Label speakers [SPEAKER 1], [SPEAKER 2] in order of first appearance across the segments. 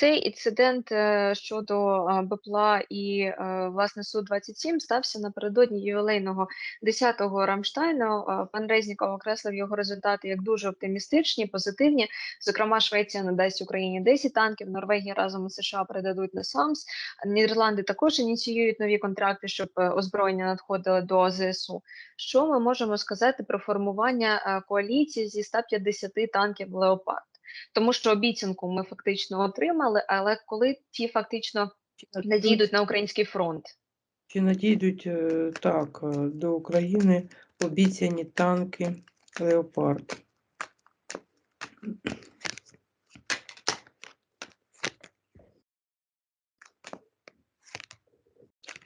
[SPEAKER 1] Цей інцидент е, щодо е, БПЛА і е, власне Су-27 стався напередодні ювілейного 10-го Рамштайну. Пан Резніков окреслив його результати як дуже оптимістичні, позитивні. Зокрема, Швеція надасть Україні 10 танків, Норвегія разом із США передадуть на САМС. Нідерланди також ініціюють нові контракти, щоб озброєння надходили до ЗСУ. Що ми можемо сказати про формування коаліції зі 150 танків Леопард? Тому що обіцянку ми фактично отримали, але коли ті фактично надійдуть на український фронт?
[SPEAKER 2] Чи надійдуть е, так е, до України обіцяні танки Леопард?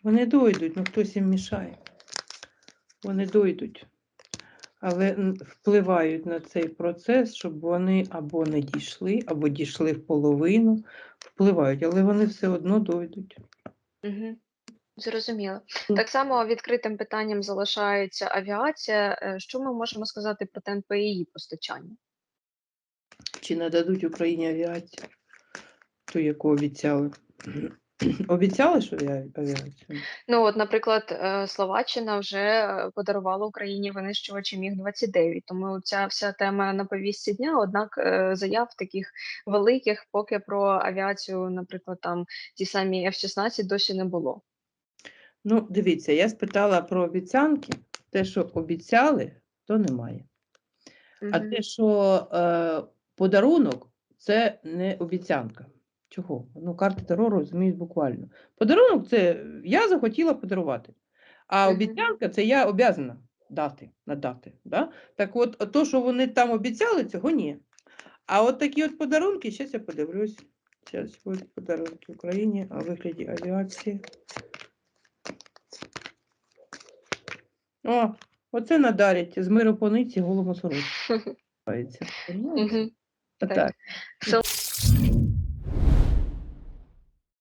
[SPEAKER 2] Вони дойдуть, ну хтось їм мішає. Вони дойдуть, але впливають на цей процес, щоб вони або не дійшли, або дійшли в половину. Впливають, але вони все одно дойдуть.
[SPEAKER 1] Угу. Зрозуміло. Так само відкритим питанням залишається авіація. Е, Що ми можемо сказати про темпи її постачання?
[SPEAKER 2] Чи нададуть Україні авіацію, ту, яку обіцяли? Обіцяли, що я авіацію?
[SPEAKER 1] Ну, от, наприклад, е, Словаччина вже е, подарувала Україні винищувачі Міг-29, тому ця вся тема на повістці дня. Однак е, заяв таких великих, поки про авіацію, наприклад, там ті самі F-16 досі не було.
[SPEAKER 2] Ну, дивіться, я спитала про обіцянки. Те, що обіцяли, то немає. А те, що е, подарунок, це не обіцянка. Чого? Ну, карти терору розуміють буквально. Подарунок це я захотіла подарувати. А обіцянка це я обязана дати, надати. Да? Так от, то, що вони там обіцяли, цього ні. А от такі от подарунки, зараз я подивлюсь. Зараз будуть подарунки Україні у вигляді авіації. О, оце надарять з миропониці голому сорочку. Так.